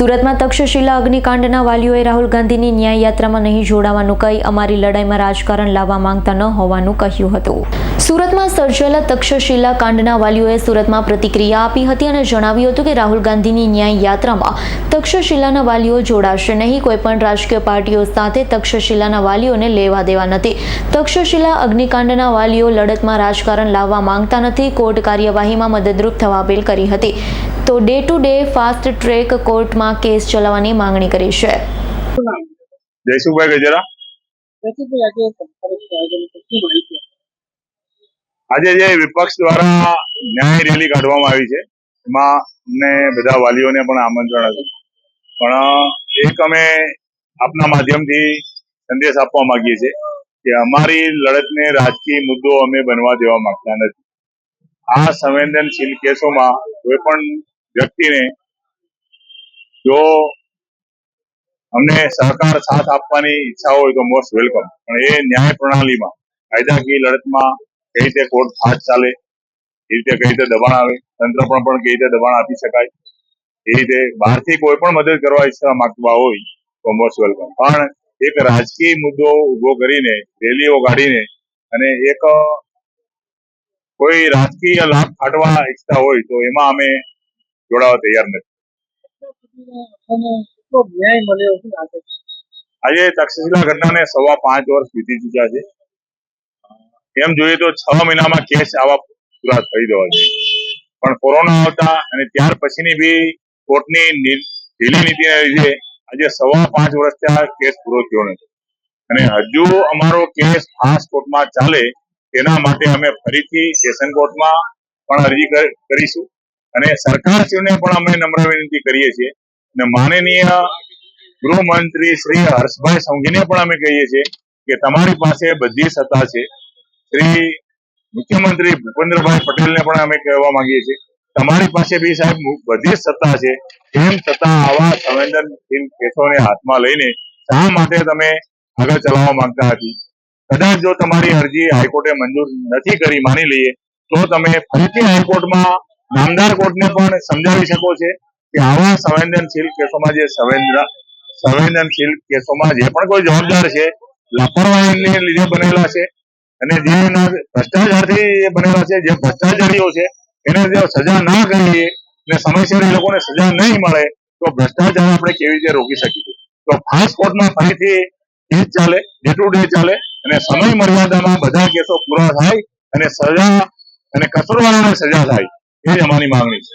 સુરતમાં તક્ષશિલા અગ્નિકાંડના વાલીઓએ રાહુલ ગાંધીની ન્યાય નહીં જોડાવાનું કહી અમારી લડાઈમાં રાજકારણ લાવવા માંગતા ન હોવાનું કહ્યું હતું. સુરતમાં સર્જાયેલા તક્ષશિલા કાંડના વાલીઓએ સુરતમાં પ્રતિક્રિયા આપી હતી અને જણાવ્યું હતું કે રાહુલ ગાંધીની ન્યાય તક્ષશિલાના વાલીઓ જોડાશે નહીં. કોઈપણ રાજકીય પાર્ટીઓ સાથે તક્ષશિલાના વાલીઓને લેવા દેવા નથી. તક્ષશિલા અગ્નિકાંડના વાલીઓ લડતમાં રાજકારણ લાવવા માંગતા નથી. કોર્ટ કાર્યવાહીમાં મદદરૂપ થવા અપીલ કરી હતી. તો day to day fast track કોર્ટમાં કેસ ચલાવવાની માંગણી કરી છે. જયસુભાઈ ગજેરા. આજે જે વિપક્ષ દ્વારા ન્યાય રેલી કાઢવામાં આવી છે એમાં અમને બધા વાલીઓને પણ આમંત્રણ હતું. પણ એક અમે આપના માધ્યમથી સંદેશ આપવા માંગીએ છીએ કે અમારી લડતને રાજકીય મુદ્દો અમે બનવા દેવા માંગતા નથી. આ સંવેદનશીલ કેસોમાં કોઈ પણ વ્યક્તિને જો અમને સહકાર સાથ આપવાની ઈચ્છા હોય તો મોસ્ટ વેલકમ. પણ એ ન્યાય પ્રણાલીમાં, કાયદાકીય લડતમાં કઈ રીતે કોર્ટ ફાટ ચાલે, એ રીતે કઈ રીતે દબાણ આવે, તંત્ર પણ પણ કઈ રીતે દબાણ આપી શકાય, એ રીતે બહારથી કોઈ પણ મદદ કરવા ઈચ્છા માંગતા હોય તો મોસ્ટ વેલકમ. પણ એક રાજકીય મુદ્દો ઊભો કરીને, રેલીઓ કાઢીને અને એક કોઈ રાજકીય લાભ કાઢવા ઈચ્છતા હોય તો એમાં અમે જોડાવા તૈયાર નથી અને કેટલો ન્યાય મળ્યો શું લાગે છે આજે તક્ષશિલા ઘટનાને સવા પાંચ વર્ષ વીતી ચૂક્યા છે. એમ જોઈએ તો છ મહિનામાં કેસ આવા પૂરા થઈ જવા જોઈએ પણ કોરોના આવતા અને ત્યાર પછીની બી કોર્ટની ઢીલી નીતિને લીધે આજે સવા પાંચ વર્ષથી આ કેસ પૂરો થયો નથી. અને હજુ અમારો કેસ ખાસ કોર્ટમાં ચાલે તેના માટે અમે ફરીથી સેશન કોર્ટમાં પણ અરજી કરીશું. અને સરકારશ્રીને પણ અમે નમ્ર વિનંતી કરીએ છીએ અને માનનીય ગૃહમંત્રી શ્રી હર્ષભાઈ સંઘીને પણ અમે કહીએ છીએ કે તમારી પાસે બધી સત્તા છે. શ્રી મુખ્યમંત્રી ભૂપેન્દ્રભાઈ પટેલને પણ અમે કહેવા માંગીએ છીએ. તમારી પાસે બી સાહેબ બધી સત્તા છે. તેમ છતાં આવા સંવેદનશીલ કેસોને હાથમાં લઈને શા માટે તમે આગળ ચલાવવા માંગતા હતી? કદાચ જો તમારી અરજી હાઈકોર્ટે મંજૂર નથી કરી, માની લઈએ, તો તમે ફરીથી હાઈકોર્ટમાં નામદાર કોર્ટને પણ સમજાવી શકો છે. કે આવા સંવેદનશીલ કેસોમાં જે સંવેદન સંવેદનશીલ કેસોમાં જે પણ કોઈ જવાબદાર છે, લાપરવાહીને લીધે બનેલા છે અને જે ભ્રષ્ટાચારથી બનેલા છે, જે ભ્રષ્ટાચારીઓ છે, એને જો સજા ના કરીએ અને સમયસર એ લોકોને સજા નહીં મળે, તો ભ્રષ્ટાચાર આપણે કેવી રીતે રોકી શકીશું તો ફાસ્ટ કોર્ટમાં ફરીથી કેસ ચાલે, ડે ટુ ડે ચાલે અને સમય મર્યાદામાં બધા કેસો પૂરા થાય અને સજા અને કસૂરવારોને સજા થાય, એ જ અમારી માંગણી છે.